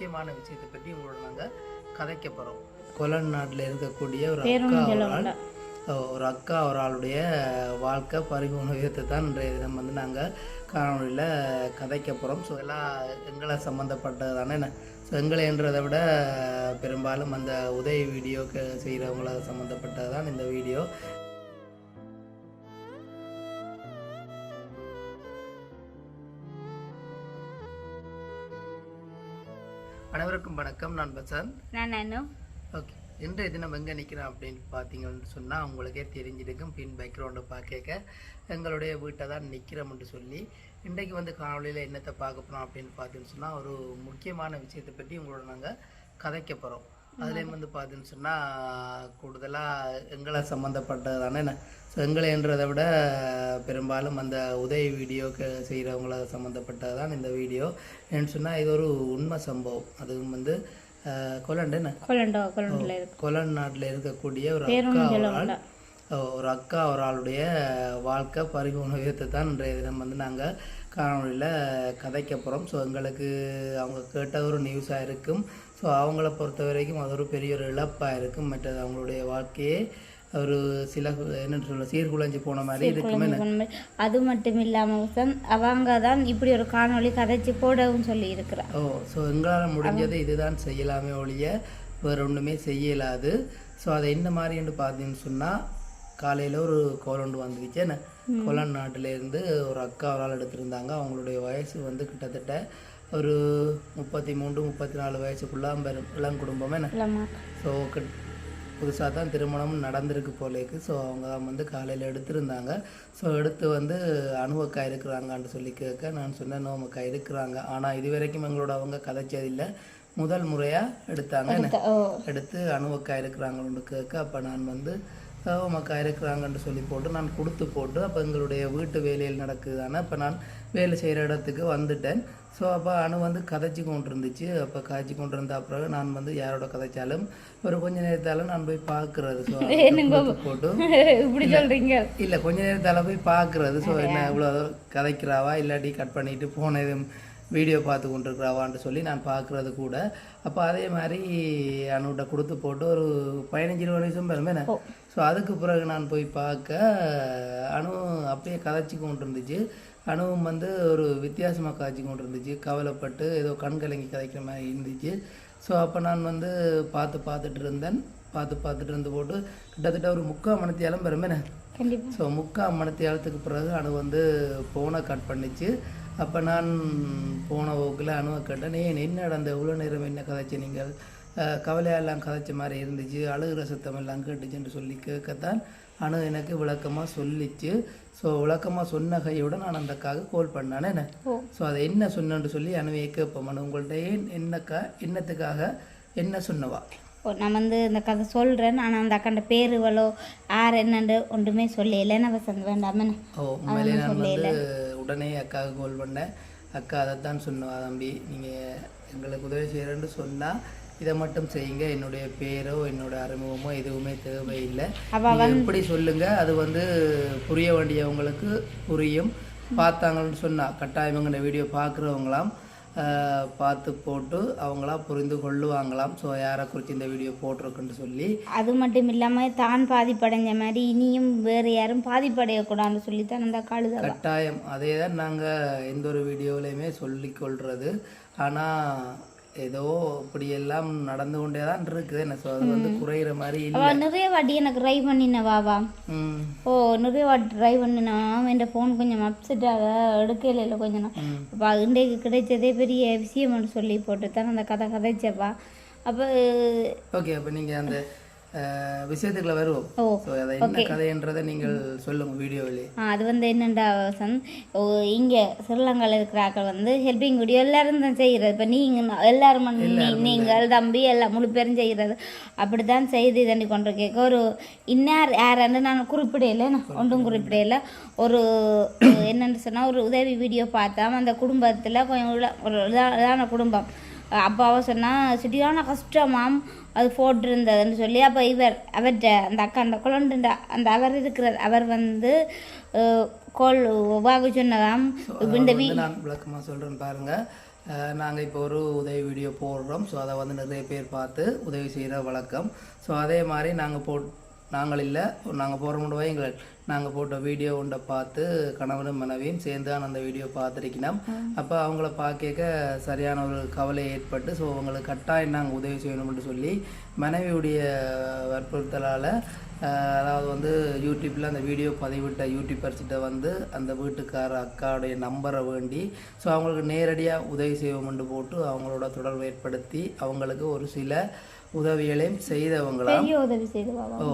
முக்கியமான விஷயத்தை பற்றி உங்களோட நாங்கள் கதைக்க போகிறோம் கொலன் நாட்டில் இருக்கக்கூடிய ஒரு அக்கா ஒரு சொல்ல ஆள் ஒரு அக்கா ஒரு ஆளுடைய வாழ்க்கை பரிபூர்ண விதத்தை தான் இன்றைய தினம் வந்து நாங்கள் காணொலியில் கதைக்க போகிறோம் ஸோ எல்லாம் எங்களை சம்மந்தப்பட்டது தானே ஸோ எங்களைன்றதை விட பெரும்பாலும் அந்த உதவி வீடியோ செய்கிறவங்கள சம்மந்தப்பட்டது தான் இந்த வீடியோ. அனைவருக்கும் வணக்கம். நான் பசந்த் நான் நானும் ஓகே. இன்றைய தினம் எங்கே நிற்கிறேன் அப்படின்னு பார்த்தீங்கன்னு சொன்னால் உங்களுக்கே தெரிஞ்சிருக்கும் பின் பேக்ரவுண்டை பார்க்க. எங்களுடைய வீட்டை தான் நிற்கிறோம்னு சொல்லி இன்றைக்கு வந்து காணொலியில் என்னத்தை பார்க்க போகிறோம் அப்படின்னு பார்த்தீங்கன்னு சொன்னால் ஒரு முக்கியமான விஷயத்தை பற்றி உங்களோட நாங்கள் கதைக்க போகிறோம் அதுலேயும் வந்து பார்த்தீங்கன்னு சொன்னால் கூடுதலாக எங்களை சம்மந்தப்பட்டது தானே ஸோ எங்களைன்றதை விட பெரும்பாலும் அந்த உதவி வீடியோ செய்கிறவங்கள சம்மந்தப்பட்டது தான் இந்த வீடியோ. ஏன்னு சொன்னால் இது ஒரு உண்மை சம்பவம். அதுவும் வந்து கொலண்டு என்ன? கொலண்டோ கொலண்டில் கொலன் நாட்டில் இருக்கக்கூடிய ஒரு அக்கா ஒரு அக்கா ஒரு ஆளுடைய வாழ்க்கை பரிபூர்ண விதத்தை தான் இன்றைய தினம் வந்து நாங்கள் காணொலியில் கதைக்க போகிறோம் ஸோ எங்களுக்கு அவங்க கேட்ட ஒரு நியூஸாக இருக்கும். ஸோ அவங்கள பொறுத்த வரைக்கும் அது ஒரு பெரிய ஒரு இழப்பாக இருக்கும். மற்றது அவங்களுடைய வாழ்க்கையே ஒரு சில என்ன சொல்ல சீர்குலைஞ்சு போன மாதிரி இருக்குமே. அது மட்டும் இல்லாமல் அவங்க தான் இப்படி ஒரு காணொளி கதைச்சு போடவும் சொல்லி இருக்கிறா ஓ ஸோ எங்களால் முடிஞ்சது இதுதான் செய்யலாமே ஒழிய வேறு ஒன்றுமே செய்யலாது. ஸோ அதை என்ன மாதிரின்னு பார்த்தீங்கன்னு சொன்னால் காலையில் ஒரு கோலண்டு வந்துருச்சு. என்ன? கொலன் நாட்டிலேருந்து ஒரு அக்கா ஒரு ஆள் எடுத்திருந்தாங்க. அவங்களுடைய வயசு வந்து கிட்டத்தட்ட ஒரு முப்பத்தி மூன்று முப்பத்தி நாலு வயசுக்குள்ளே பெரும் இளம் குடும்பம் என்ன ஸோ புதுசாக தான் திருமணம் நடந்திருக்கு போலேக்கு. ஸோ அவங்க வந்து காலையில் எடுத்திருந்தாங்க. ஸோ எடுத்து வந்து அணுவக்கா இருக்கிறாங்கன்னு சொல்லி கேட்க நான் சொன்னேன் நோமக்கா இருக்கிறாங்க. ஆனால் இது வரைக்கும் எங்களோட அவங்க கதைச்சதில்லை. முதல் முறையாக எடுத்தாங்க எடுத்து அணுவக்கா இருக்கிறாங்கன்னு கேட்க அப்போ நான் வந்து ஓமக்கா இருக்கிறாங்கன்னு சொல்லி போட்டு நான் கொடுத்து போட்டு அப்போ எங்களுடைய வீட்டு வேலையில் நடக்குதானே அப்போ நான் வேலை செய்கிற இடத்துக்கு வந்துட்டேன். ஸோ அப்போ அணு வந்து கதைச்சி கொண்டு இருந்துச்சு அப்போ காய்ச்சி கொண்டு இருந்த அப்புறம் நான் வந்து யாரோட கதைச்சாலும் ஒரு கொஞ்ச நேரத்தால நான் போய் பார்க்குறது. ஸோ போட்டு. இப்படி சொல்றீங்க? இல்லை கொஞ்ச நேரத்தால போய் பார்க்குறது. ஸோ என்ன இவ்வளோ கதைக்கிறாவா? இல்லாட்டி கட் பண்ணிட்டு போன இது வீடியோ பார்த்து கொண்டிருக்கிறாவான்னு சொல்லி நான் பார்க்குறது கூட. அப்போ அதே மாதிரி அணுகிட்ட கொடுத்து போட்டு ஒரு பதினஞ்சு இருபது நிமிஷம் பெருமே ஸோ அதுக்கு பிறகு நான் போய் பார்க்க அணு அப்படியே கதைச்சி கொண்டு இருந்துச்சு அணுவும் வந்து ஒரு வித்தியாசமாக காய்ச்சி கொண்டு இருந்துச்சு கவலைப்பட்டு ஏதோ கண் கலங்கி கதைக்கிற மாதிரி இருந்துச்சு. ஸோ அப்போ நான் வந்து பார்த்து பார்த்துட்டு இருந்தேன். பார்த்து பார்த்துட்டு இருந்து போட்டு கிட்டத்தட்ட ஒரு முக்கால் மணித்தியாலும் பெருமே ஸோ முக்கால் மணித்தியாலத்துக்கு பிறகு அணு வந்து ஃபோனை கட் பண்ணிச்சு. அப்போ நான் போன போக்கில் அணுவை கேட்டேன். ஏன் என்ன நடந்த எவ்வளோ நேரம் என்ன கதைச்சு நீங்கள்? கவலையெல்லாம் கதைச்ச மாதிரி இருந்துச்சு. அழுகிற சத்தம் எல்லாம் கேட்டுச்சுன்னு சொல்லி கேட்கத்தான் அணு எனக்கு விளக்கமாக சொல்லிச்சு. ஸோ விளக்கமாக சொன்ன கையோட நான் அந்த அக்காவுக்கு கால் பண்ணானே. என்ன? ஸோ அதை என்ன சொன்னேன்னு சொல்லி அணுவையை கேட்போம். அணு உங்கள்கிட்ட ஏன் என்னக்கா என்னத்துக்காக என்ன சொன்னவா? நான் வந்து இந்த கதை சொல்கிறேன் ஆனால் அந்த அக்கண்ட பேர் இவ்வளோ யார் என்னன்னு ஒன்றுமே சொல்லல வசந்த் வேண்டாமே. வந்து உடனே அக்காவுக்கு கால் பண்ணேன் அக்கா அதை தான் சொன்னவா தம்பி நீங்கள் எங்களுக்கு உதவி செய்கிறேன்னு சொன்னால் இதை மட்டும் செய்யுங்க. என்னுடைய பேரோ என்னோட அறிமுகமோ எதுவுமே தேவையில்லை. எப்படி சொல்லுங்க அது வந்து புரிய வேண்டியவங்களுக்கு புரியும். பார்த்தாங்கன்னு சொன்னால் கட்டாயம் இந்த வீடியோ பார்க்குறவங்களாம் பார்த்து போட்டு அவங்களா புரிந்து கொள்ளுவாங்களாம். ஸோ யாரை குறித்து இந்த வீடியோ போட்டிருக்குன்னு சொல்லி. அது மட்டும் இல்லாமல் தான் பாதிப்படைஞ்ச மாதிரி இனியும் வேறு யாரும் பாதிப்படையக்கூடாதுன்னு சொல்லி தான் அந்த கழுத கட்டாயம். அதே தான் நாங்கள் எந்த ஒரு வீடியோலையுமே சொல்லிக்கொள்கிறது ஆனால் ஏதோ இப்படியெல்லாம் நடந்து கொண்டே தான் இருக்குது. என்ன அது வந்து குறையிற மாதிரி இல்லை. நிறைய வாட்டி எனக்கு ட்ரை பண்ணினவாவா ம். ஓ நிறைய வாட்டி ட்ரை பண்ணினா என் ஃபோன் கொஞ்சம் அப்செட்டாக எடுக்கல இல்லை கொஞ்சம். அப்போ இன்றைக்கு கிடைச்சதே பெரிய விஷயம்னு சொல்லி போட்டு தான் அந்த கதை கதைச்சப்பா அப்போ ஓகே அப்போ நீங்கள் அந்த விஷயத்துக்குள்ள வருவோம். ஸோ அதை என்ன கதைன்றதை நீங்கள் சொல்லுங்க வீடியோவிலே. அது வந்து என்னண்டா வசந்த்? ஓ இங்கே ஸ்ரீலங்காவில் இருக்கிற ஆட்கள் வந்து ஹெல்பிங் வீடியோ எல்லாரும் தான் செய்கிறது இப்போ நீங்கள் எல்லாரும் நீங்கள் தம்பி எல்லாம் முழு பேரும் செய்கிறது அப்படி தான் செய்து தண்டி கொண்டு கேட்க ஒரு இன்னார் யாருன்னு நான் குறிப்பிடையில ஒன்றும் குறிப்பிடையில ஒரு என்னென்னு சொன்னால் ஒரு உதவி வீடியோ பார்த்தா அந்த குடும்பத்தில் கொஞ்சம் ஒரு இதா- இதான குடும்பம். அப்போ அவ சொன்னா சரியான கஷ்டமாம் அது போட்டிருந்ததுன்னு சொல்லி. அப்போ இவர் அவர்கிட்ட அந்த அக்கா அந்த குழந்தை அந்த அவர் இருக்கிறார் அவர் வந்து கோல் வாங்க சொன்னதாம். ஸோ வந்து நான் விளக்கமாக சொல்கிறேன் பாருங்கள் நாங்கள் இப்போ ஒரு உதவி வீடியோ போடுறோம். ஸோ அதை வந்து நிறைய பேர் பார்த்து உதவி செய்கிற வழக்கம். ஸோ அதே மாதிரி நாங்கள் போ நாங்கள் இல்லை நாங்கள் போகிற முடியும் வைங்கள் நாங்கள் போட்ட வீடியோ ஒன்றை பார்த்து கணவனும் மனைவியும் சேர்ந்து தான் அந்த வீடியோ பார்த்துருக்கணும் அப்போ அவங்கள பார்க்க சரியான ஒரு கவலை ஏற்பட்டு ஸோ அவங்களுக்கு கட்டாயம் நாங்கள் உதவி செய்யணும்னு சொல்லி மனைவியுடைய வற்புறுத்தலால் அதாவது வந்து யூடியூப்பில் அந்த வீடியோ பதிவிட்ட யூடியூபர்ஸ்கிட்ட வந்து அந்த வீட்டுக்கார அக்காவுடைய நம்பரை வேண்டி ஸோ அவங்களுக்கு நேரடியாக உதவி செய்வோம்னு போட்டு அவங்களோட தொடர்பு ஏற்படுத்தி அவங்களுக்கு ஒரு சில உதவிகளையும் செய்தவங்களாம். ஓ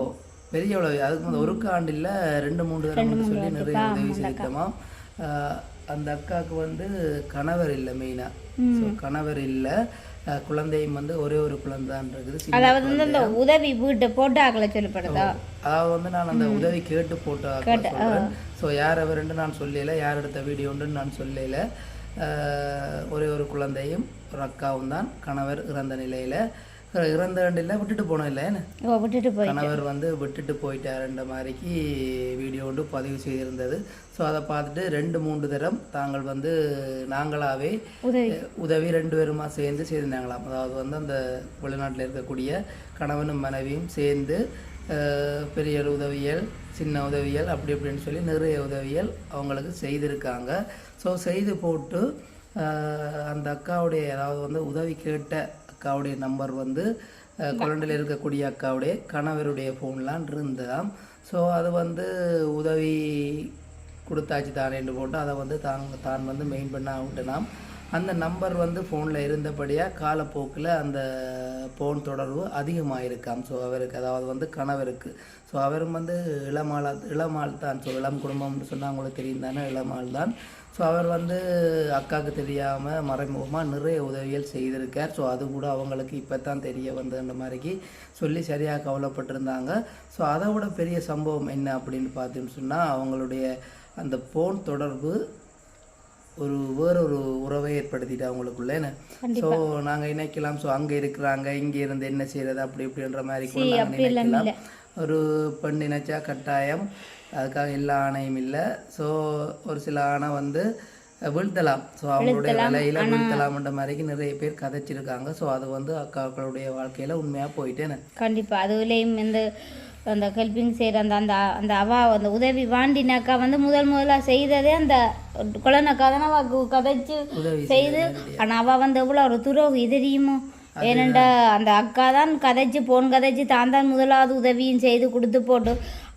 பெரிய உதவி அதுக்கு வந்து ஒரு ஆண்டில் ரெண்டு மூன்று தடவை சொல்லி நிறைய உதவி செய்திட்டோமா அந்த அக்காவுக்கு வந்து கணவர் இல்லை மெயினாக ஸோ கணவர் இல்லை. குழந்தையும் வந்து ஒரே ஒரு குழந்தை தான் இருக்குது சின்ன அதாவது வந்து இந்த உதவி வீட்டு போட்டாக்களை சொல்லப்படுதா? அதாவது வந்து நான் அந்த உதவி கேட்டு போட்டு சொல்கிறேன் ஸோ யார் அவருன்னு நான் சொல்லல. யார் எடுத்த வீடியோன்னு நான் சொல்லல. ஒரே ஒரு குழந்தையும் ஒரு அக்காவும் தான் கணவர் இறந்த நிலையில். இறந்த இல்லை விட்டுட்டு போனோம் இல்லை ஓ விட்டுட்டு போய் கணவர் வந்து விட்டுட்டு போயிட்டாருன்ற மாதிரிக்கு வீடியோ ஒன்று பதிவு செய்திருந்தது. ஸோ அதை பார்த்துட்டு ரெண்டு மூன்று தரம் தாங்கள் வந்து நாங்களாவே உதவி. ரெண்டு பேருமா சேர்ந்து செய்திருந்தாங்களாம். அதாவது வந்து அந்த வெளிநாட்டில் இருக்கக்கூடிய கணவனும் மனைவியும் சேர்ந்து பெரிய உதவியல் சின்ன உதவியல் அப்படி இப்படின்னு சொல்லி நிறைய உதவியல் அவங்களுக்கு செய்திருக்காங்க. ஸோ செய்து போட்டு அந்த அக்காவுடைய அதாவது வந்து உதவி கேட்ட அக்காவுடைய நம்பர் வந்து கொலண்டில் இருக்கக்கூடிய அக்காவுடைய கணவருடைய ஃபோன்லாம் இருந்ததாம் ஸோ அது வந்து உதவி கொடுத்தாச்சு தானேன்னு போட்டு அதை வந்து தான் தான் வந்து மெயின் பண்ண விட்டுனாம். அந்த நம்பர் வந்து ஃபோனில் இருந்தபடியாக காலப்போக்கில் அந்த ஃபோன் தொடர்பு அதிகமாக இருக்காம் ஸோ அவருக்கு அதாவது வந்து கணவருக்கு. ஸோ அவரும் வந்து இளமாளா இளமாள் தான் ஸோ இளம் குடும்பம்னு சொன்னால் அவங்களுக்கு தெரியும் தானே இளமாள் தான் ஸோ அவர் வந்து அக்காவுக்கு தெரியாமல் மறைமுகமாக நிறைய உதவிகள் செய்திருக்கார். ஸோ அது கூட அவங்களுக்கு இப்போ தான் தெரிய வந்ததுன்ற மாதிரிக்கு சொல்லி சரியாக கவலைப்பட்டிருந்தாங்க. ஸோ அதை விட பெரிய சம்பவம் என்ன அப்படின்னு பார்த்தீங்கன்னு சொன்னால் அவங்களுடைய அந்த ஃபோன் தொடர்பு ஒரு வேறொரு உறவை ஏற்படுத்திட்டு அவங்களுக்குள்ள ஸோ நாங்கள் இணைக்கலாம். ஸோ அங்கே இருக்கிறாங்க இங்கே இருந்து என்ன செய்யறது அப்படி இப்படின்ற மாதிரி கூட நாங்கள் நினைக்கலாம். ஒரு பெண் நினைச்சா கட்டாயம். அதுக்காக எல்லா ஆணையும் இல்லை. ஸோ ஒரு சில ஆணை வந்து வீழ்த்தலாம். ஸோ அவங்களுடைய விலையில வீழ்த்தலாம்ன்ற மாதிரிக்கு நிறைய பேர் கதைச்சிருக்காங்க. ஸோ அது வந்து அக்காக்களுடைய வாழ்க்கையில உண்மையா போயிட்டேன்னு கண்டிப்பா. அதுலேயும் இந்த அந்த ஹெல்பிங் செய்கிற அந்த அந்த அந்த அவா அந்த உதவி வாண்டினாக்கா வந்து முதல் முதலா செய்ததே அந்த குழந்தைக்கா தானே அவ கதைச்சு செய்து. ஆனா அவ வந்து எவ்வளோ ஒரு துரோகி தெரியுமோ? ஏனண்டா அந்த அக்கா தான் கதைச்சு போன் கதைச்சு தான் தான் முதலாவது உதவியும் செய்து கொடுத்து போட்டு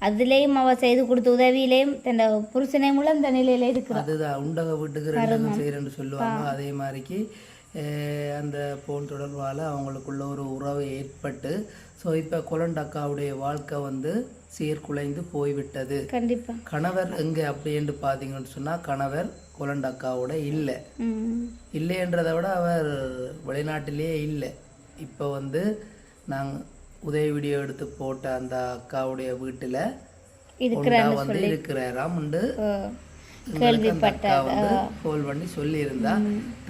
அதுலேயும் அவ செய்து கொடுத்த உதவியிலையும் தன் புருஷனையும் உள்ள இந்த நிலையில இருக்கிறா அதுதான் உண்டக வீட்டுக்கு ரெண்டு செய்கிறேன்னு சொல்லுவாங்க. அதே மாதிரிக்கு அந்த போன் தொடர்பால் அவங்களுக்குள்ள ஒரு உறவு ஏற்பட்டு ஸோ இப்போ குழண்டக்காவுடைய வாழ்க்கை வந்து சீர்குலைந்து போய்விட்டது. கண்டிப்பா. கணவர் எங்கே அப்படின்னு பார்த்தீங்கன்னு சொன்னால் கணவர் குழண்டக்காவோட இல்லை. இல்லைன்றதை விட அவர் வெளிநாட்டிலேயே இல்லை. இப்போ வந்து நாங்கள் உதவி வீடியோ எடுத்து போட்ட அந்த அக்காவுடைய வீட்டில் வந்து இருக்கிறாராம் உண்டு. அக்கா வந்து கால் பண்ணி சொல்லியிருந்தா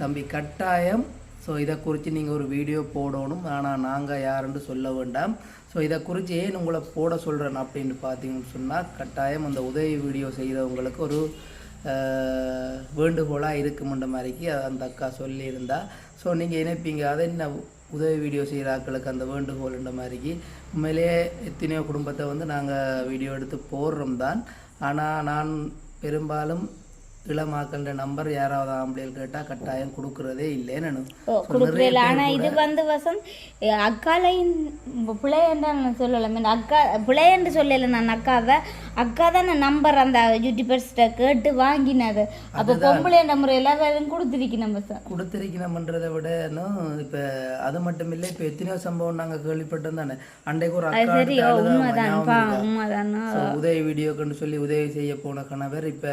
தம்பி கட்டாயம் ஸோ இதை குறித்து நீங்கள் ஒரு வீடியோ போடணும். ஆனால் நாங்கள் யாருன்னு சொல்ல வேண்டாம். ஸோ இதை குறித்து ஏன் உங்களை போட சொல்கிறேன் அப்படின்னு பார்த்தீங்கன்னு சொன்னால் கட்டாயம் அந்த உதவி வீடியோ செய்கிறவங்களுக்கு ஒரு வேண்டுகோளாக இருக்குமென்ற மாதிரிக்கு அந்த அக்கா சொல்லியிருந்தா. ஸோ நீங்கள் இணைப்பீங்க. அதை என்ன உதவி வீடியோ செய்கிற ஆட்களுக்கு அந்த வேண்டுகோள்ன்ற மாதிரிக்கு உண்மையிலேயே எத்தனையோ குடும்பத்தை வந்து நாங்கள் வீடியோ எடுத்து போடுறோம் தான் ஆனால் நான் பெரும்பாலும் இளமாக்கள்ன்ற நம்பர் யாராவது ஆம்பளைகள் கேட்டால் கட்டாயம் கொடுக்குறதே இல்லைன்னு ஓ கொடுக்குறல ஆனா இது வந்து வசம் அக்காலையும் பிள்ளையன்றா நான் சொல்லலை. மீன் அக்கா பிள்ளையன்று சொல்லலை நான் அக்காவை. அக்கா தான் நான் நம்பர் அந்த யூடியூபர்ஸ்கிட்ட கேட்டு வாங்கினது. அப்போ பொம்பளைன்ற முறையில் வேறு கொடுத்துருக்கணும் வசம் கொடுத்திருக்கணும்ன்றதை விட இப்போ அது மட்டும் இல்லை இப்போ எத்தனையோ சம்பவம் நாங்கள் கேள்விப்பட்டோம் தானே. அன்றைக்கு ஒரு அக்கா சரி உண்மைதான் உண்மைதானா உதவி வீடியோக்குன்னு சொல்லி உதவி செய்ய போன கணவர் இப்ப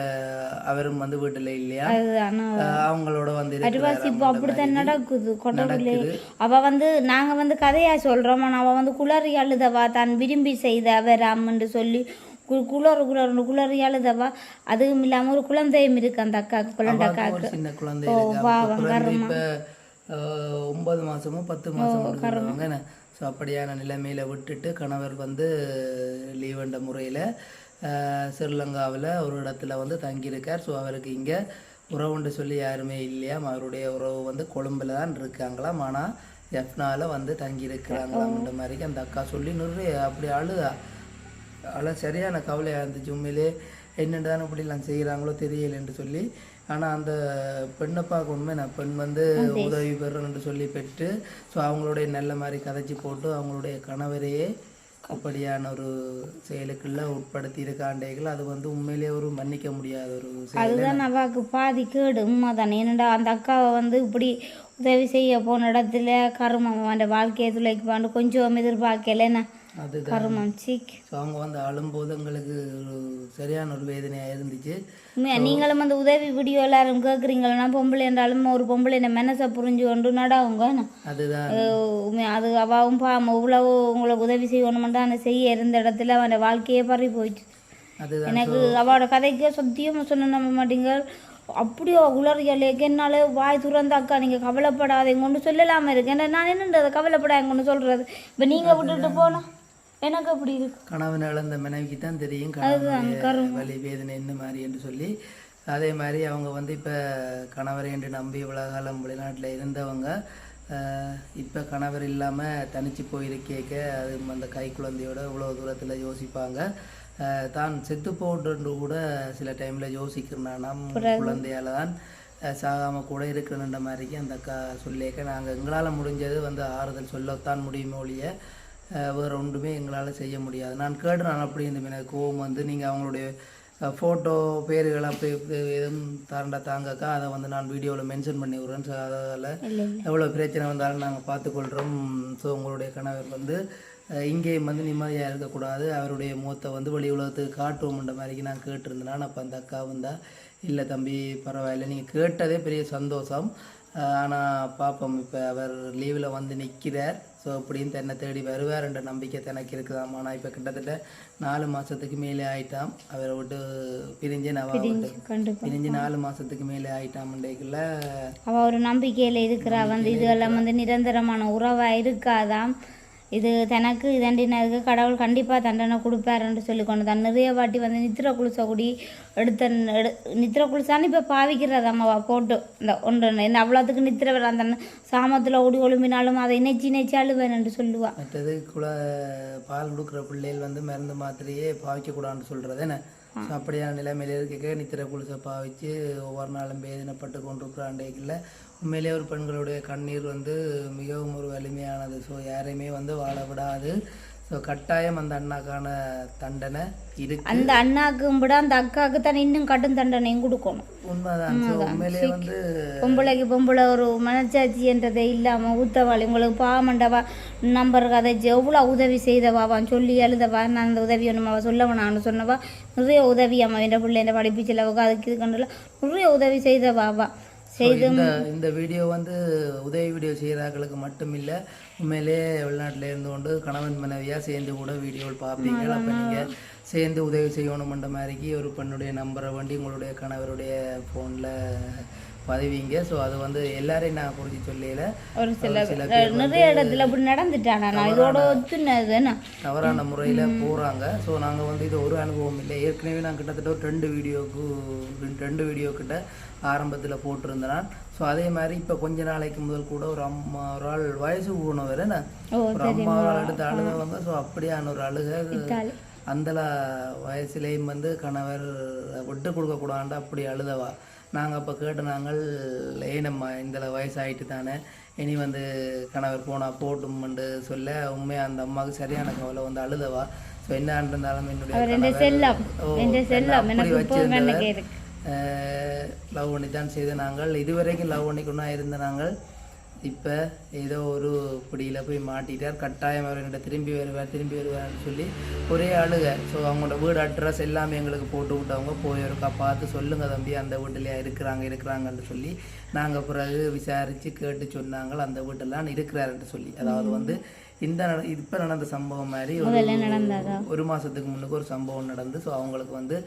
அவரும் வந்து வீட்டுல இல்லையா? அவங்களோட வந்து அடிவாசி இப்போ அப்படித்தான் நடக்குது. நடக்குது. அவ வந்து நாங்க வந்து கதையா சொல்றோம்? அவ வந்து குளறி அழுதவா? தான் விரும்பி செய்த அவராமன்னு சொல்லி கு- குளறு குளறு குளறி அழுதவா? அதுவும் இல்லாம ஒரு குழந்தையும் இருக்கு அந்த அக்காவுக்கு குழந்தை ஒரு சின்ன குழந்தை இப்ப ஒன்பது மாசமோ பத்து இருக்கிறவங்க ஸோ அப்படியான நிலைமையில விட்டுட்டு கணவர் வந்து லீவென்ற முறையில் ஸ்ரீலங்காவில் ஒரு இடத்துல வந்து தங்கியிருக்கார். ஸோ அவருக்கு இங்கே உறவுண்டு சொல்லி யாருமே இல்லையாம் அவருடைய உறவு வந்து கொழும்புல தான் இருக்காங்களாம். ஆனால் எஃப்னால வந்து தங்கி இருக்கிறாங்களாம்ன்ற மாதிரி அந்த அக்கா சொல்லி நிறைய அப்படி அழுதா. அழ சரியான கவலையாக இருந்துச்சு. உண்மையிலே என்னென்னு தானே இப்படிலாம் செய்கிறாங்களோ தெரியலைன்னு சொல்லி. ஆனால் அந்த பெண்ணை பார்க்க உண்மை நான் பெண் வந்து உதவி பெறணும்னு சொல்லி பெற்று ஸோ அவங்களுடைய நல்ல மாதிரி கதைச்சி போட்டு அவங்களுடைய கணவரையே அப்படியான ஒரு செயலுக்குள்ள உட்படுத்தி இருக்காண்டேகள் அது வந்து உண்மையிலே ஒரு மன்னிக்க முடியாத ஒரு அதுதான் அவாக்கு பாதி கேடு. உண்மைதானே ஏனண்டா அந்த அக்காவை வந்து இப்படி உதவி செய்ய போன இடத்துல கருமம் அந்த வாழ்க்கையை துளைக்குவான்னு கொஞ்சம் எதிர்பார்க்கல. என்ன? அதுதான். கருமம் சீக். ஸோ அவங்க வந்து அழும்போது எங்களுக்கு ஒரு சரியான ஒரு வேதனையாக இருந்துச்சு. உண்மையா? நீங்களும் அந்த உதவி வீடியோ எல்லாரும் கேட்குறீங்களா பொம்பளை என்றாலும் ஒரு பொம்பளை இந்த மனசை புரிஞ்சு கொண்டு நடாவுங்க. அதுதான். அது அவாவும் உங்களுக்கு உதவி செய்யணுமெண்டா அந்த செய்ய இருந்த இடத்துல அவன் வாழ்க்கையே பறி போயிடுச்சு. எனக்கு அவளோட கதைக்கு சத்தியமாக சொன்ன நம்ப மாட்டீங்க. அப்படியோ உளறியலேக்கு என்னால் வாய் துறந்த அக்கா நீங்கள் கவலைப்படாதீங்க ஒன்று சொல்லலாமல் இருக்கு. ஏன்னா நான் என்னன்றது கவலைப்படாதீங்க ஒன்று சொல்கிறது இப்போ நீங்கள் விட்டுட்டு போனா? எனக்கு அப்படி இருக்கு. கணவன் இழந்த மனைவிக்கு தான் தெரியும் கணவனுடைய வலி வேதனை என்ன மாதிரி என்று சொல்லி. அதே மாதிரி அவங்க வந்து இப்போ கணவரை என்று நம்பி இவ்வளோ காலம் வெளிநாட்டில் இருந்தவங்க இப்போ கணவர் இல்லாமல் தனிச்சு போயிருக்கேக்க அது அந்த கை குழந்தையோட இவ்வளோ தூரத்தில் யோசிப்பாங்க. தான் செத்து போட்டு கூட சில டைமில் யோசிக்கிறேன் குழந்தையால தான் சாகாமல் கூட இருக்கணுன்ற மாதிரிக்கு அந்த அக்கா சொல்லியிருக்க நாங்கள் எங்களால் முடிஞ்சது வந்து ஆறுதல் சொல்லத்தான் முடியுமே ஒழிய வேற ஒன்றுமே எங்களால் செய்ய முடியாது. நான் கேட்டு நான் அப்படி இந்த எனக்கு கோவம் வந்து நீங்கள் அவங்களுடைய ஃபோட்டோ பேர்கள் அப்படி எதுவும் தாண்டா தாங்கக்கா அதை வந்து நான் வீடியோவில் மென்ஷன் பண்ணி விட்றேன். ஸோ அதில் எவ்வளோ பிரச்சனை வந்தாலும் நாங்கள் பார்த்துக்கொள்கிறோம் ஸோ உங்களுடைய கணவர் வந்து இங்கேயும் வந்து நிம்மதியாக இருக்கக்கூடாது. அவருடைய மூத்தை வந்து வெளி உலகத்துக்கு காட்டுவோம்ன்ற மாதிரிக்கு நான் கேட்டிருந்தேன். அப்போ அந்த அக்கா வந்தா இல்லை தம்பி பரவாயில்ல. நீங்கள் கேட்டதே பெரிய சந்தோஷம். ஆனால் பார்ப்போம் இப்போ அவர் லீவில் வந்து நிற்கிறார் ஸோ அப்படின்னு தன்னை தேடி வருவார்ன்ற நம்பிக்கை தனக்கு இருக்குதாம். ஆனால் இப்போ கிட்டத்தட்ட நாலு மாதத்துக்கு மேலே ஆயிட்டாம். அவரை விட்டு பிரிஞ்சு நவா பிரிஞ்சு நாலு மாதத்துக்கு மேலே ஆயிட்டாம்ன்றதுக்குள்ள அவள் ஒரு நம்பிக்கையில் இருக்கிறா. வந்து இதெல்லாம் வந்து நிரந்தரமான உறவாக இருக்காதாம். இது தனக்கு இதண்டினதுக்கு கடவுள் கண்டிப்பாக தண்டனை கொடுப்பாருன்னு சொல்லி கொண்டு தான். நிறைய வாட்டி வந்து நித்திர குளிசை குடி எடுத்த எடு நித்திர குளிசான்னு இப்போ பாவிக்கிறது அம்மாவா போட்டு. இந்த ஒன்று என்ன அவ்வளோத்துக்கு நித்திர வர அந்த சாமத்தில் ஓடி ஒழும்பினாலும் அதை இணைச்சி இணைச்சி அழுவேன்னு சொல்லுவா. மற்றது குல பால் கொடுக்குற பிள்ளைகள் வந்து மருந்து மாத்திரையே பாவிக்கக்கூடாதுன்னு சொல்கிறது என்ன ஸோ அப்படியான நிலைமையில் இருக்க. நித்திர குளிசை பாவிச்சு ஒவ்வொரு நாளும் வேதனைப்பட்டு கொண்டிருக்கிறாண்டேக்கில் உண்மையிலே ஒரு பெண்களுடைய கண்ணீர் வந்து மிகவும் ஒரு வலிமையானது. ஸோ யாரையுமே வந்து வாழ விடாது. ஸோ கட்டாயம் அந்த அண்ணாக்கான தண்டனை இருக்கு. அந்த அண்ணாக்கும் விட அந்த அக்காவுக்கு தான் இன்னும் கடும் தண்டனையும் கொடுக்கணும். உண்மைதான். வந்து பொம்பளைக்கு பொம்பளை ஒரு மனச்சாட்சின்றதே இல்லாமல் ஊத்தவாளி உங்களுக்கு பாவமண்டவா நம்பர் கதைச்சு எவ்வளோ உதவி செய்தவாவான் சொல்லி எழுதவா நான் அந்த உதவி ஒன்றுமாவா சொல்லவா நான் சொன்னவா நிறைய உதவி அம்மா என் பிள்ளை இந்த படிப்பு செலவுக்கு அதுக்கு இது கண்டுல நிறைய உதவி செய்தவாவா இந்த இந்த வீடியோ வந்து உதவி வீடியோ செய்கிறார்களுக்கு மட்டும் இல்லை உண்மையிலே வெளிநாட்டில் இருந்து கொண்டு கணவன் மனைவியாக சேர்ந்து கூட வீடியோவில் பார்ப்பீங்க. அப்போ நீங்கள் சேர்ந்து உதவி செய்யணுமென்ற மாதிரிக்கு ஒரு பெண்ணுடைய நம்பரை வண்டி உங்களுடைய கணவருடைய ஃபோனில் பதிவீங்க. ஸோ அது வந்து எல்லாரையும் நான் குறித்து சொல்லல. ஒரு சில நிறைய இடத்துல இப்படி நடந்துட்டானா? நான் இதோட தவறான முறையில் போகிறாங்க ஸோ நாங்கள் வந்து இது ஒரு அனுபவம் இல்லை. ஏற்கனவே நான் கிட்டத்தட்ட ஒரு ரெண்டு வீடியோக்கு ரெண்டு- வீடியோ கிட்ட ஆரம்பத்தில் போட்டிருந்தேன். ஸோ அதே மாதிரி இப்போ கொஞ்ச நாளைக்கு முதல் கூட ஒரு அம்மா ஒரு ஆள் வயசு போனவர் ஒரு அம்மா ஒரு ஆள் எடுத்து அழுதவங்க. ஸோ அப்படியான ஒரு அழுகை அந்த வயசுலேயும் வந்து கணவர் விட்டு கொடுக்கக்கூடாண்டு அப்படி அழுதவா? நாங்கள் அப்போ கேட்டு நாங்கள் ஏனம்மா இந்த வயசாயிட்டு தானே. இனி வந்து கணவர் போனால் போட்டும்னு சொல்ல உண்மையாக அந்த அம்மாவுக்கு சரியான கவலை வந்து அழுதவா? ஸோ என்ன இருந்தாலும் என்னுடைய செல்லம் செல்லம் எனக்கு லவ் பண்ணி தான் செய்த நாங்கள். இதுவரைக்கும் லவ் பண்ணிக்கொண்டா இருந்த நாங்கள். இப்போ ஏதோ ஒரு பிடியில் போய் மாட்டிட்டார். கட்டாயம் அவர் என்கிட்ட திரும்பி வருவார் திரும்பி வருவார்னு சொல்லி ஒரே அழுக. ஸோ அவங்களோட வீடு அட்ரஸ் எல்லாமே எங்களுக்கு போட்டு விட்டவங்க போய் ஒருக்கா பார்த்து சொல்லுங்கள் தம்பி அந்த வீட்டிலையா இருக்கிறாங்க இருக்கிறாங்கன்னு சொல்லி நாங்கள் பிறகு விசாரித்து கேட்டு சொன்னாங்க அந்த வீட்டெல்லாம் இருக்கிறாருன்னு சொல்லி. அதாவது வந்து இந்த நட இப்போ நடந்த சம்பவம் மாதிரி ஒரு ஒரு மாதத்துக்கு முன்னுக்கு ஒரு சம்பவம் நடந்து ஸோ அவங்களுக்கு வந்து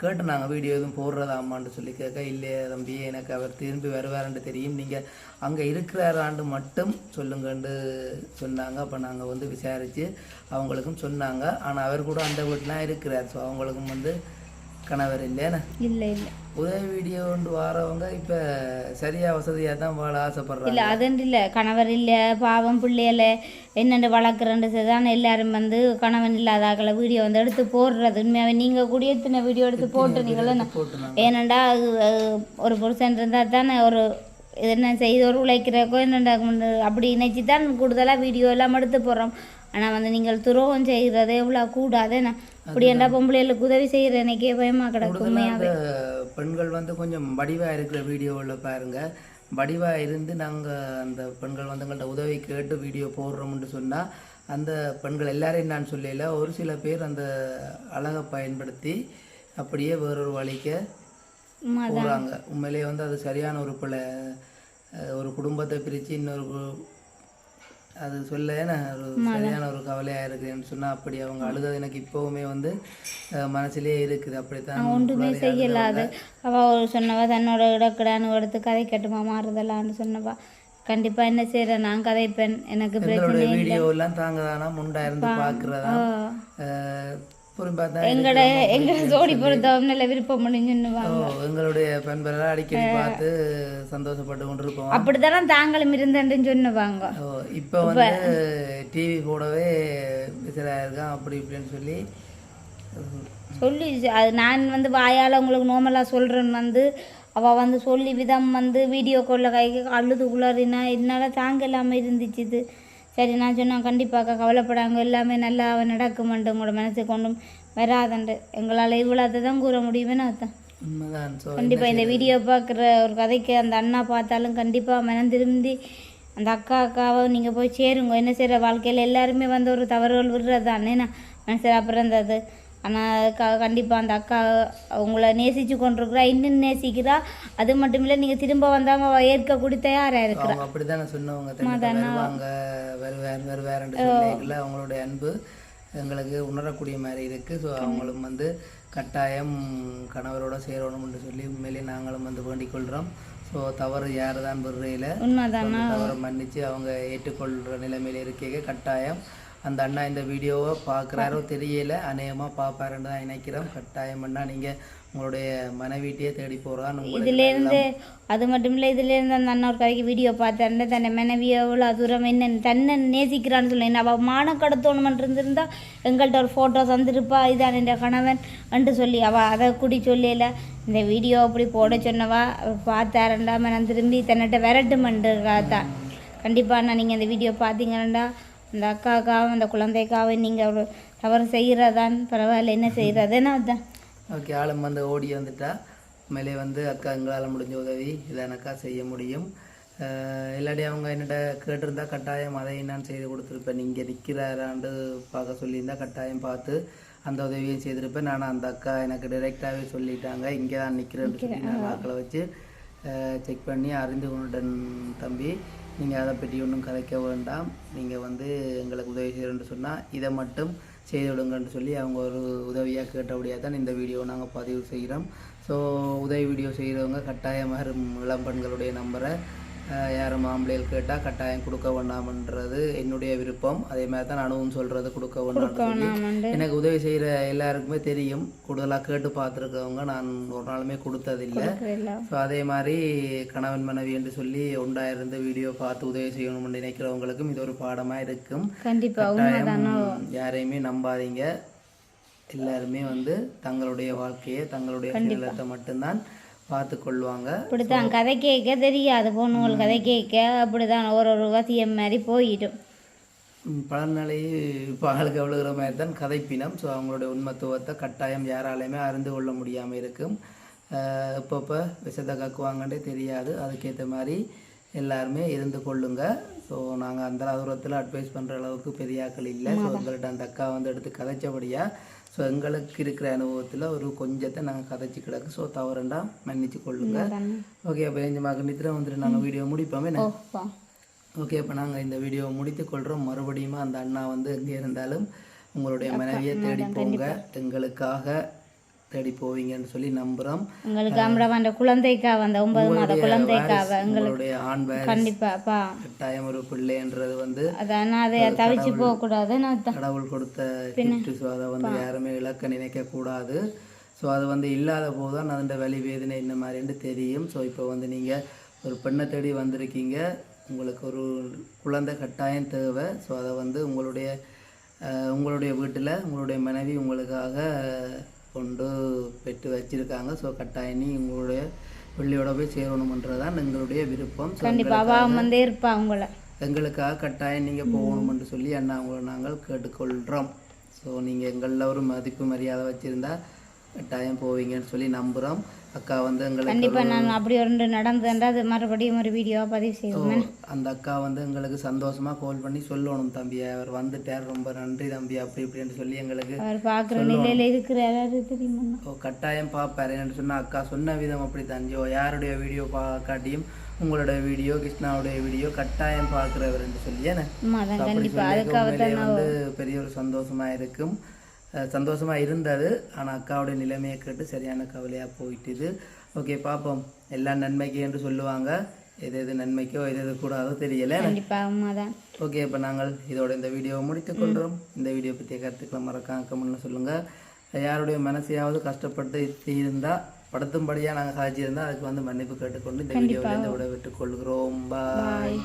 கேட்டு நாங்கள் வீடியோ எதுவும் போடுறதாமான்னு சொல்லி கேட்க இல்லையே தம்பி எனக்கு அவர் திரும்பி வருவாருன்னு தெரியும். நீங்கள் அங்கே இருக்கிறாராண்டு மட்டும் சொல்லுங்கன்னு சொன்னாங்க. அப்போ நாங்கள் வந்து விசாரித்து அவங்களுக்கும் சொன்னாங்க. ஆனால் அவர் கூட அந்த வீட்டிலாம் இருக்கிறார். ஸோ அவங்களுக்கும் வந்து கணவர் இல்லையா இல்லை இல்லை. உதவி வீடியோ கொண்டு வரவங்க இப்போ சரியா வசதியாக தான் வாழ ஆசைப்படுறாங்க. இல்லை அதுண்டு இல்லை. கணவர் இல்லை பாவம் பிள்ளைகளை என்னென்று வளர்க்குறேன்றது தான் எல்லாரும் வந்து கணவன் இல்லாதாக்களை வீடியோ வந்து எடுத்து போடுறது. உண்மையாகவே நீங்கள் கூட எத்தனை வீடியோ எடுத்து போட்டு நீங்களே போட்டுனாங்க? ஏனண்டா ஒரு புருஷன் இருந்தால் தானே ஒரு என்ன செய்து ஒரு உழைக்கிறக்கோ கொண்டு அப்படி நினச்சி தான் கூடுதலாக வீடியோ எல்லாம் எடுத்து போடுறோம் ஆனால் வந்து நீங்கள் துரோகம் செய்கிறது எவ்வளோ கூடாது என்ன? அப்படி ஏன்டா பொம்பளைகளுக்கு உதவி செய்கிற எனக்கே பயமாக கிடக்கு கூடுதலாக அந்த பெண்கள் வந்து கொஞ்சம் வடிவாக இருக்கிற வீடியோவில் பாருங்க. வடிவாக இருந்து நாங்கள் அந்த பெண்கள் வந்து எங்கள்கிட்ட உதவி கேட்டு வீடியோ போடுறோம்னு சொன்னால் அந்த பெண்கள் எல்லாரையும் நான் சொல்லல ஒரு சில பேர் அந்த அழகை பயன்படுத்தி அப்படியே வேறொரு வழிக்கு போகிறாங்க உண்மையிலேயே வந்து அது சரியான ஒரு பிள்ளை. ஒரு குடும்பத்தை பிரித்து இன்னொரு அது சொல்ல ஒரு சரியான ஒரு கவலையாக இருக்குதுன்னு சொன்னால் அப்படி அவங்க அழுதது எனக்கு இப்போவுமே வந்து மனசுலயே இருக்குது. அப்படித்தான் ஒன்றுமே செய்யலாது அவள் ஒரு சொன்னவா தன்னோட இடக்கடான்னு எடுத்து கதை கட்டுமா மாறுதலான்னு சொன்னவா. கண்டிப்பாக என்ன செய்கிறேன் நான் கதைப்பேன். எனக்கு பிரச்சனை வீடியோ எல்லாம் தாங்க தானா முண்டா இருந்து பார்க்குறதா எங்கட எங்கட ஜோடி பொறுத்தவங்க நல்ல விருப்பம் முடிஞ்சுன்னுவாங்க எங்களுடைய பெண்பெல்லாம் அடிக்கடி பார்த்து சந்தோஷப்பட்டு கொண்டிருப்போம். அப்படித்தானே தாங்களும் இருந்தேன்னு சொன்னுவாங்க இப்போ வந்து டிவி போடவே விசிலாக இருக்கான் அப்படி இப்படின்னு சொல்லி. சொல்லி அது நான் வந்து வாயால் உங்களுக்கு நோமலாக சொல்கிறேன்னு வந்து அவள் வந்து சொல்லி விதம் வந்து வீடியோ காலில் கை அழுது குளறினா என்னால் தாங்க இல்லாமல் இருந்துச்சு இது. சரி நான் சொன்னேன் கண்டிப்பாக கவலைப்படாங்க. எல்லாமே நல்லா அவன் நடக்குமெண்டு உங்களோட மனசு கொண்டும் வராதண்டு எங்களால் இவ்வளோத்தை தான் கூற முடியுமே அர்த்தம் கண்டிப்பாக இந்த வீடியோ பார்க்குற ஒரு கதைக்கு அந்த அண்ணா பார்த்தாலும் கண்டிப்பாக மனம் திரும்பி அந்த அக்கா அக்காவை நீங்கள் போய் சேருங்க. என்ன செய்கிற வாழ்க்கையில் எல்லாருமே வந்து ஒரு தவறுகள் விடுறது தானே நான் மனசில் அப்புறம் இருந்தது ஆனால் க கண்டிப்பாக அந்த அக்கா உங்களை நேசித்து கொண்டிருக்கிறா இன்னும் நேசிக்கிறா. அது மட்டும் இல்லை நீங்கள் திரும்ப வந்தாங்க அவள் ஏற்கக்கூடிய தயாராக இருக்கிறா. அவங்க அப்படித்தானே சொன்னவங்க. வருவாருன்னு சொல்லிக்கல அவங்களுடைய அன்பு எங்களுக்கு உணரக்கூடிய மாதிரி இருக்குது ஸோ அவங்களும் வந்து கட்டாயம் கணவரோட சேரணும்னு சொல்லி உண்மையிலேயே நாங்களும் வந்து வேண்டிக் கொள்கிறோம் ஸோ தவறு யார் தான் உண்மைதானா? தவறை மன்னிச்சு அவங்க ஏற்றுக்கொள்கிற நிலைமையில இருக்கே கட்டாயம் அந்த அண்ணா இந்த வீடியோவை பார்க்குறாரோ தெரியல. அநேகமாக பார்ப்பாருன்னு தான் நினைக்கிறோம். கட்டாயம் அண்ணா நீங்கள் உங்களுடைய மனைவிட்டையே தேடி உங்களுக்கு இதுலேருந்து அது மட்டும் இல்லை இதுலேருந்து அந்த அண்ணா ஒரு கதைக்கு வீடியோ பார்த்தேன் தன்னை மனைவியை எவ்வளோ தூரம் என்ன தன்னை நேசிக்கிறான்னு சொல்லி. அவள் மானம் கடத்தணுமென்று இருந்திருந்தா எங்கள்கிட்ட ஒரு ஃபோட்டோ தந்திருப்பா இதான் என் கணவன் என்று சொல்லி அவள் அதை கூடி சொல்லல. இந்த வீடியோ அப்படி போட சொன்னவா பார்த்தாரண்டா மனம் திரும்பி தன்னிட்ட விரட்டுமென்று தான் கண்டிப்பாக அண்ணா நீங்கள் இந்த வீடியோ பார்த்தீங்கன்னா அந்த அக்காக்காவும் அந்த குழந்தைக்காவும் நீங்கள் தவறு செய்கிறதான் பரவாயில்ல என்ன செய்கிறதுன்னு அதான். ஓகே ஆளும் வந்து ஓடி வந்துட்டா. மேலே வந்து அக்கா எங்களால் முடிஞ்ச உதவி இதை எனக்கா செய்ய முடியும். இல்லாட்டி அவங்க என்னட்ட கேட்டிருந்தா கட்டாயம் அதை நான் செய்து கொடுத்துருப்பேன். நீங்கள் நிற்கிறாராண்டு பார்க்க சொல்லியிருந்தா கட்டாயம் பார்த்து அந்த உதவியும் செய்திருப்பேன். நான் அந்த அக்கா எனக்கு டைரெக்டாகவே சொல்லிட்டாங்க. இங்கே தான் நிற்கிறேன்னு சொல்லி நான் ஆக்களை வச்சு செக் பண்ணி அறிந்து கொண்டுடன் தம்பி. நீங்கள் அதை பற்றி ஒன்றும் கதைக்க வேண்டாம். நீங்கள் வந்து எங்களுக்கு உதவி செய்கிறேன்னு சொன்னால் இதை மட்டும் செய்து விடுங்கன்னு சொல்லி அவங்க ஒரு உதவியாக கேட்டபடியாக தான் இந்த வீடியோ நாங்கள் பதிவு செய்கிறோம் ஸோ உதவி வீடியோ செய்கிறவங்க கட்டாயமாக இளம் பெண்களுடைய நம்பரை யாரும் ஆம்பளைகள் கேட்டால் கட்டாயம் கொடுக்க வேண்டாம்ன்றது என்னுடைய விருப்பம். அதே மாதிரி தான் நானும் சொல்கிறது கொடுக்க வேணாமண்டு எனக்கு உதவி செய்கிற எல்லாருக்குமே தெரியும். கூடுதலாக கேட்டு பார்த்துருக்கவங்க நான் ஒரு நாளுமே கொடுத்ததில்லை. ஸோ அதே மாதிரி கணவன் மனைவி என்று சொல்லி ஒன்றா இருந்து வீடியோ பார்த்து உதவி செய்யணும்னு நினைக்கிறவங்களுக்கும் இது ஒரு பாடமாக இருக்கும். கண்டிப்பாக யாரையுமே நம்பாதீங்க. எல்லாருமே வந்து தங்களுடைய வாழ்க்கையை தங்களுடைய சுயநலத்தை மட்டும்தான் பார்த்து கொள்வாங்க அப்படித்தான் கதை கேட்க தெரியாது. பொண்ணுகள் கதை கேட்க அப்படிதான் ஒரு ஒரு வசியம் மாதிரி போயிடும் இப்போ ஆளுக்கு எவ்வளோகிற மாதிரி தான் கதைப்பினம். ஸோ அவங்களுடைய உண்மத்துவத்தை கட்டாயம் யாராலையுமே அறிந்து கொள்ள முடியாமல் இருக்கும். இப்பப்போ விஷத்தை கக்குவாங்கன்றே தெரியாது. அதுக்கேற்ற மாதிரி எல்லாருமே இருந்து கொள்ளுங்க. ஸோ நாங்கள் அந்த தூரத்தில் அட்வைஸ் பண்ணுற அளவுக்கு பெரிய ஆட்கள் இல்லை. ஸோ எங்கள்கிட்ட அந்த அக்கா வந்து எடுத்து கதைச்சபடியாக ஸோ எங்களுக்கு இருக்கிற அனுபவத்தில் ஒரு கொஞ்சத்தை நாங்கள் கதைச்சி கிடக்கு. ஸோ தவறுண்டா மன்னிச்சு கொள்ளுங்க. ஓகே அப்போ எஞ்சு மகன் நித்திரம் வந்துட்டு நாங்கள் வீடியோ முடிப்போமே. ஓகே இப்போ நாங்கள் இந்த வீடியோவை முடித்துக் கொள்கிறோம் மறுபடியும் அந்த அண்ணா வந்து எங்கே இருந்தாலும் உங்களுடைய மனைவியை தேடி போங்க. எங்களுக்காக தேடி போவீங்கன்னு சொல்லி நம்புகிறோம் உங்களுக்கு அம்பரவாண்ட குழந்தைக்காக அந்த ஒன்பது மாத குழந்தைக்காக உங்களுடைய ஆண் வேர் கண்டிப்பாப்பா கட்டாயம் ஒரு பிள்ளைன்றது வந்து அதான் அதை தவிச்சு போகக்கூடாது கடவுள் கொடுத்த கிஃப்ட் ஸோ அதை வந்து யாருமே இழக்க நினைக்க கூடாது ஸோ அது வந்து இல்லாத போது தான் அதோட வலி வேதனை என்ன மாதிரின்னு தெரியும். ஸோ இப்போ வந்து நீங்கள் ஒரு பெண்ணை தேடி வந்திருக்கீங்க. உங்களுக்கு ஒரு குழந்தை கட்டாயம் தேவை. ஸோ அதை வந்து உங்களுடைய உங்களுடைய வீட்டில் உங்களுடைய மனைவி உங்களுக்காக கொண்டு பெற்று வச்சிருக்காங்க. ஸோ கட்டாயம் உங்களுடைய பிள்ளையோட போய் சேரணுமன்றதான் எங்களுடைய விருப்பம். ஸோ கண்டிப்பா அவன் வந்து இருப்பா உங்களை எங்களுக்காக கட்டாயம் நீங்கள் போகணும்னு சொல்லி அண்ணா உங்களை நாங்கள் கேட்டுக்கொள்கிறோம் ஸோ நீங்கள் எங்களில் ஒரு மதிப்பு மரியாதை வச்சுருந்தா கட்டாயம் போவீங்கன்னு சொல்லி நம்புகிறோம் அக்கா வந்து எங்களுக்கு கண்டிப்பா நான் அப்படி ஒன்று நடந்ததுன்றா அது மறுபடியும் ஒரு வீடியோவா பதிவு செய்வோம் அந்த அக்கா வந்து எங்களுக்கு சந்தோஷமாக கால் பண்ணி சொல்லணும் தம்பி. அவர் வந்துட்டார். ரொம்ப நன்றி தம்பி. அப்படி இப்படின்னு சொல்லி எங்களுக்கு அவர் பார்க்குற நிலையில இருக்கிறாரு. தெரியுமா? ஓ, கட்டாயம் பார்ப்பார். என்னன்னு சொன்னால் அக்கா சொன்ன விதம் அப்படி தஞ்சோ யாருடைய வீடியோ பார்க்காட்டியும் உங்களுடைய வீடியோ கிருஷ்ணாவுடைய வீடியோ கட்டாயம் பார்க்குறவர்னு சொல்லி என்ன? அதான் அப்படி கண்டிப்பா. சொல்லி வந்து பெரிய ஒரு சந்தோஷமா இருக்கும். அஹ் சந்தோஷமா இருந்தது. ஆனா அக்காவுடைய நிலைமையை கேட்டு சரியான கவலையா போயிட்டுது. ஓகே பார்ப்போம் எல்லாம் நன்மைக்கு என்று சொல்லுவாங்க. எது எது நன்மைக்கோ எது எது கூடாதோ தெரியல. ஓகே இப்போ நாங்கள் இதோட இந்த வீடியோவை முடித்துக் கொள்கிறோம் இந்த வீடியோ பற்றிய கருத்துக்களை மறக்காம கமெண்ட்ல சொல்லுங்க. யாருடைய மனசையாவது கஷ்டப்பட்டு இருந்தால் படுத்தும்படியாக நாங்கள் சாதிச்சிருந்தால் அதுக்கு வந்து மன்னிப்பு கேட்டுக்கொண்டு இந்த வீடியோவில் இந்த விட விட்டுக் கொள்கிறோம் பாய்